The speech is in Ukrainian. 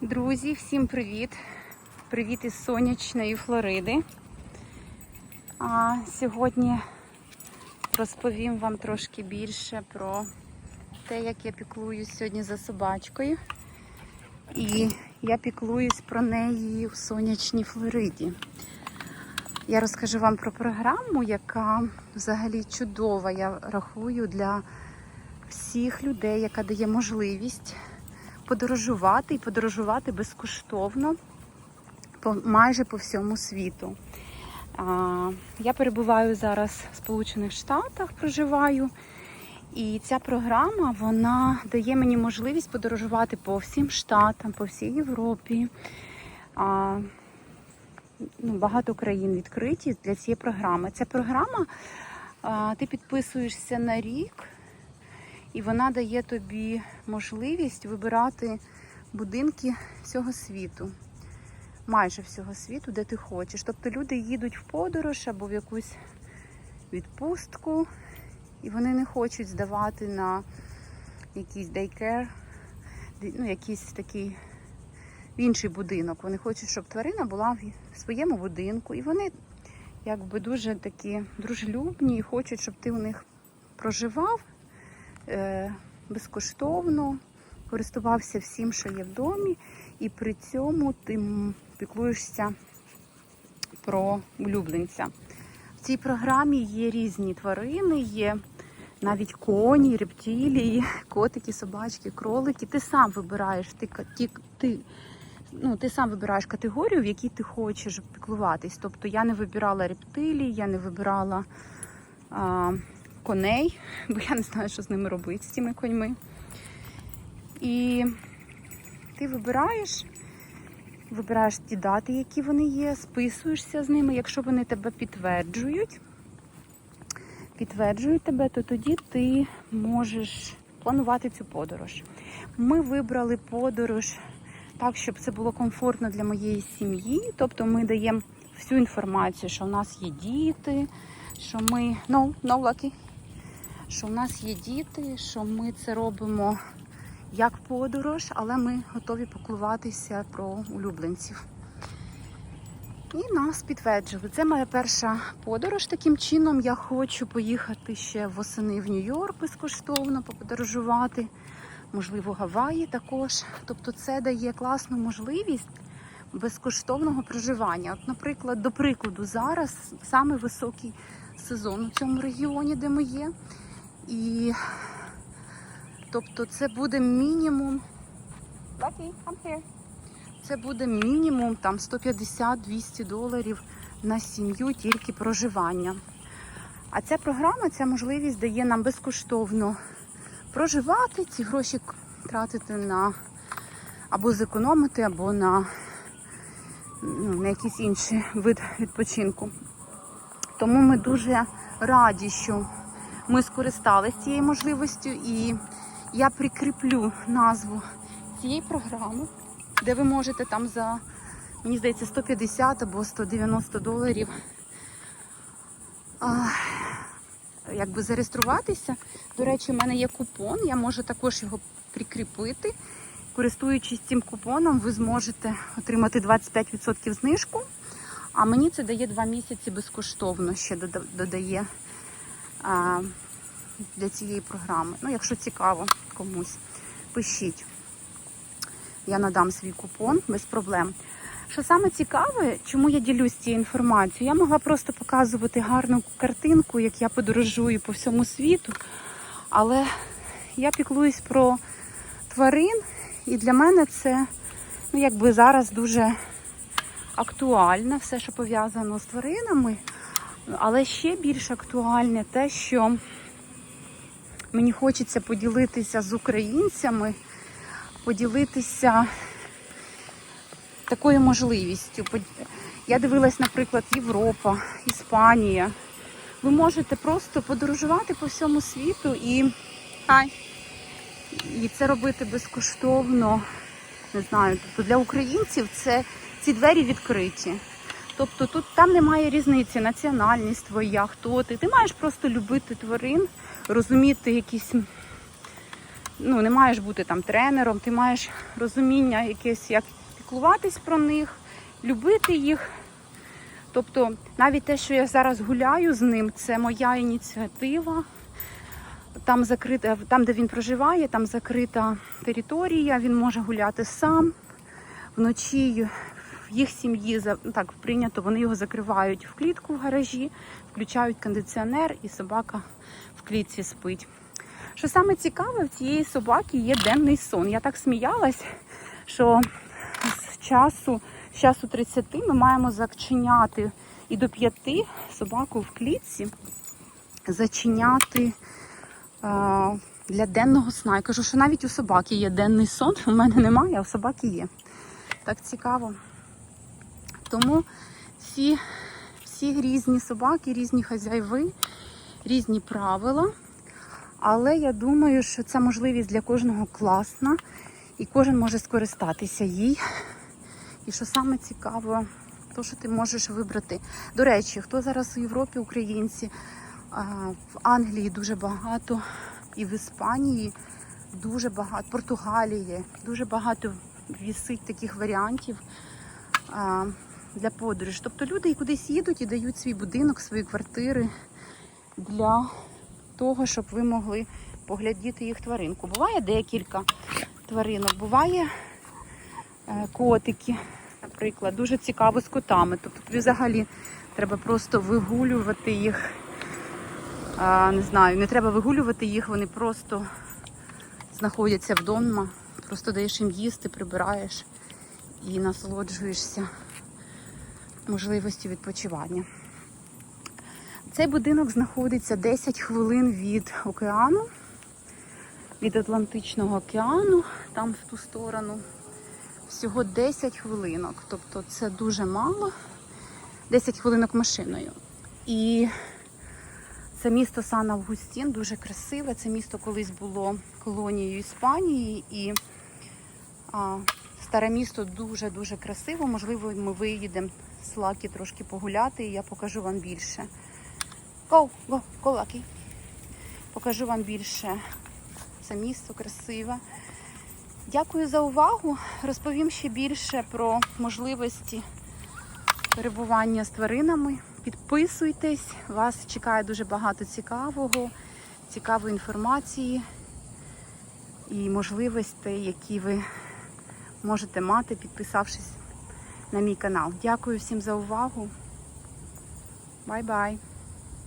Друзі, всім привіт! Привіт із сонячної Флориди. А сьогодні розповім вам трошки більше про те, як я піклуюсь сьогодні за собачкою. І я піклуюсь про неї в сонячній Флориді. Я розкажу вам про програму, яка взагалі чудова, я рахую, для всіх людей, яка дає можливість подорожувати і подорожувати безкоштовно по, майже по всьому світу. Я перебуваю зараз в Сполучених Штатах, проживаю. І ця програма вона дає мені можливість подорожувати по всім штатам, по всій Європі. Ну, багато країн відкриті для цієї програми. Ця програма, ти підписуєшся на рік, і вона дає тобі можливість вибирати будинки всього світу, майже всього світу, де ти хочеш. Тобто люди їдуть в подорож або в якусь відпустку, і вони не хочуть здавати на якийсь дейкер, ну, якийсь такий в інший будинок. Вони хочуть, щоб тварина була в своєму будинку. І вони якби дуже такі дружелюбні і хочуть, щоб ти у них проживав безкоштовно, користувався всім, що є в домі, і при цьому ти піклуєшся про улюбленця. В цій програмі є різні тварини, є навіть коні, рептилії, котики, собачки, кролики. Ти сам вибираєш ти, ті, ти, ну, ти сам вибираєш категорію, в якій ти хочеш піклуватись. Тобто я не вибирала рептилії, я не вибирала а, коней, бо я не знаю, що з ними робити, з цими коньми. І ти вибираєш, вибираєш ті дати, які вони є, списуєшся з ними. Якщо вони тебе підтверджують, підтверджують тебе, то тоді ти можеш планувати цю подорож. Ми вибрали подорож так, щоб це було комфортно для моєї сім'ї. Тобто ми даємо всю інформацію, що в нас є діти, що ми no, no, lucky. Що в нас є діти, що ми це робимо як подорож, але ми готові поклуватися про улюбленців. І нас підтверджували. Це моя перша подорож. Таким чином я хочу поїхати ще восени в Нью-Йорк безкоштовно, поподорожувати, можливо, Гаваї також. Тобто це дає класну можливість безкоштовного проживання. От, наприклад, до прикладу, зараз саме високий сезон у цьому регіоні, де ми є. І тобто це буде мінімум. Lucky, I'm here. Це буде мінімум там 150-200 доларів на сім'ю тільки проживання. А ця програма, ця можливість дає нам безкоштовно проживати, ці гроші тратити на або зекономити, або на, ну, на якийсь інший вид відпочинку. Тому ми дуже раді, що ми скористалися цією можливістю, і я прикріплю назву цієї програми, де ви можете там за, мені здається, 150 або 190 доларів а, якби зареєструватися. До речі, у мене є купон, я можу також його прикріпити. Користуючись цим купоном, ви зможете отримати 25% знижку. А мені це дає 2 місяці безкоштовно ще дода- додає для цієї програми. Ну, якщо цікаво комусь, пишіть. Я надам свій купон без проблем. Що саме цікаве, чому я ділюсь цією інформацією? Я могла просто показувати гарну картинку, як я подорожую по всьому світу, але я піклуюсь про тварин, і для мене це ну, якби зараз дуже актуально, все, що пов'язано з тваринами. Але ще більш актуальне те, що мені хочеться поділитися з українцями, поділитися такою можливістю. Я дивилась, наприклад, Європа, Іспанія. Ви можете просто подорожувати по всьому світу і, і це робити безкоштовно. Не знаю, тобто для українців це ці двері відкриті. Тобто тут там немає різниці, національність твоя, хто ти. Ти маєш просто любити тварин, розуміти якісь ну, не маєш бути там тренером, ти маєш розуміння якесь, як піклуватись про них, любити їх. Тобто, навіть те, що я зараз гуляю з ним, це моя ініціатива. Там закрита, там, де він проживає, там закрита територія, він може гуляти сам. Вночі їх сім'ї ну, так прийнято, вони його закривають в клітку в гаражі, включають кондиціонер, і собака в клітці спить. Що саме цікаве, в цієї собаки є денний сон. Я так сміялась, що з часу, з часу 30 ми маємо зачиняти і до 5 собаку в клітці зачиняти а, для денного сна. Я кажу, що навіть у собаки є денний сон, у мене немає, а у собаки є. Так цікаво. Тому всі, всі різні собаки, різні хазяйви, різні правила. Але я думаю, що ця можливість для кожного класна, і кожен може скористатися їй. І що саме цікаво, то, що ти можеш вибрати. До речі, хто зараз у Європі, українці, в Англії дуже багато, і в Іспанії дуже багато, Португалії, дуже багато вісить таких варіантів для подорожі. Тобто люди кудись їдуть і дають свій будинок, свої квартири для того, щоб ви могли поглядіти їх тваринку. Буває декілька тваринок, буває е, котики, наприклад. Дуже цікаво з котами. Тобто тобі взагалі треба просто вигулювати їх. Не знаю, не треба вигулювати їх, вони просто знаходяться вдома, просто даєш їм їсти, прибираєш і насолоджуєшся можливістю відпочивання. Цей будинок знаходиться 10 хвилин від океану, від Атлантичного океану, там в ту сторону. Всього 10 хвилинок. Тобто це дуже мало. 10 хвилинок машиною. І це місто Сан Августін дуже красиве. Це місто колись було колонією Іспанії і а, старе місто дуже-дуже красиво. Можливо, ми виїдемо з Лакі трошки погуляти, і я покажу вам більше. Go, go, go, Lucky. Покажу вам більше це місто красиве. Дякую за увагу. Розповім ще більше про можливості перебування з тваринами. Підписуйтесь, вас чекає дуже багато цікавого, цікавої інформації і можливостей, які ви можете мати, підписавшись на мій канал. Дякую всім за увагу. Бай-бай!